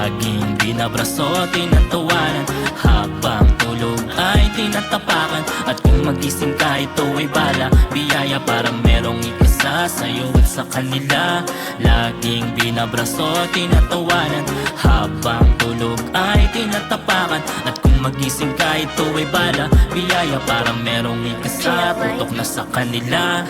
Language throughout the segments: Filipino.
Laging binabraso, tinatawanan. Habang tulog ay tinatapakan. At kung magising ka ito ay bala. Biyaya para merong ikasa sa'yo at sa kanila. Laging binabraso, tinatawanan. Habang tulog ay tinatapakan. At kung magising ka ito ay bala. Biyaya para merong ikasa Tutok na sa kanila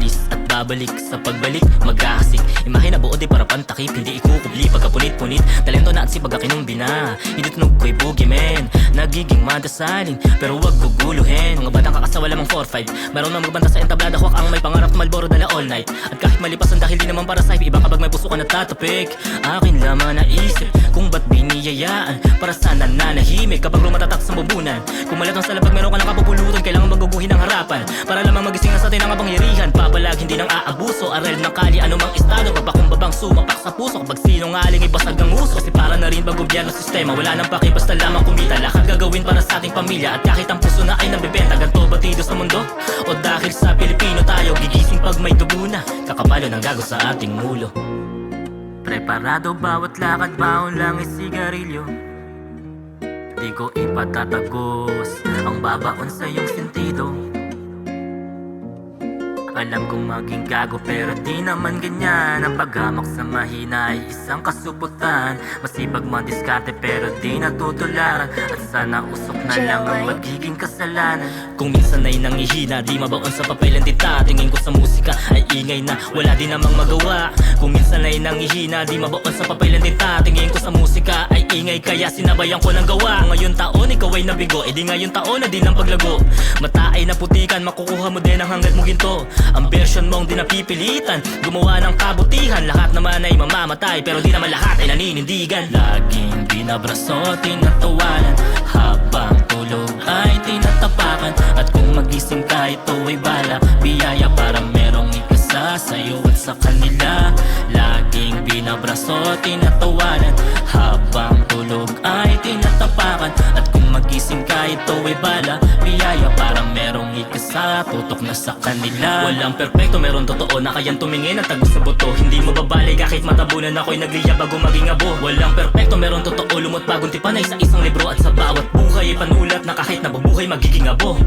Aalis at babalik. Sa pagbalik Mag-aasik. Imahe na buo di para pantakip Hindi ikukubli. Pagkapunit-punit Talento na at si pagkakinong bina. Hindi tunog ko'y boogeyman Nagiging madasalin Pero wag guguluhin. Mga batang kakasawa lamang 4-5 Meron na magbanta sa entablada Huwag ang may pangarap malboro dala all night. At kahit malipasan dahil di naman para sa Iba kapag may puso ka natatapik. Akin lamang naisip Kung ba't biniyayaan Para sana nanahimik. Kapag rumatatak sa bubunan Kung malatang sa labag meron ka lang kapupulutan Kailangan maguguhin ang harapan. Para hindi nang aabuso Aral ng kali anumang estado Papakumbabang sumapak sa puso Kapag sinungaling ibasag ang uso. Kasi para na rin ba gobyerno sistema Wala nang paki basta lamang kumita. Lahat gagawin para sa ating pamilya At kahit ang puso na ay nabibenta Ganto batido sa mundo? O dahil sa Pilipino tayo Gigising pag may dugo na Kakapalo ng gago sa ating mulo. Preparado bawat lakad Baon lang ay sigarilyo. Di ko ipatatagos Ang babaon sa iyong sentido alam kong maging gago pero di naman ganyan. Ang paghamak sa mahina ay isang kasuputan Masipag man diskarte pero di natutularan. At sana usok na lang ang magiging kasalanan. Kung minsan ay nangihina di mabaon sa papel ang tita. Tingin ko sa musika ay ingay na wala din namang magawa. Kung minsan ay nangihina di mabaon sa papel ang tita. Tingin ko sa musika ay ingay kaya sinabayan ko ng gawa. Ngayon taon ikaw ay nabigo edi ngayon taon na din ang paglago. Mata ay naputikan makukuha mo din ang hanggat mo ginto Ang version mong di napipilitan. Gumawa ng kabutihan. Lahat naman ay mamamatay Pero di naman lahat ay naninindigan. Laging binabraso, tinatawanan Habang tulog ay tinatapakan. At kung magising ka ito ay bala. Biyaya para merong ikasa sa'yo at sa kanila. Laging binabraso, tinatawanan Habang tulog ay tinatapakan magising ka ito ay bala. Biyaya para merong ikasa Tutok na sa kanila. Walang perpekto, meron totoo na kayang tumingin at tagos sa buto. Hindi mo babalik kahit matabunan ako'y nagliya bago maging abo. Walang perpekto, meron totoo lumot bagong tipanay sa isang libro At sa bawat buhay ay panulat na kahit nabubuhay magiging abo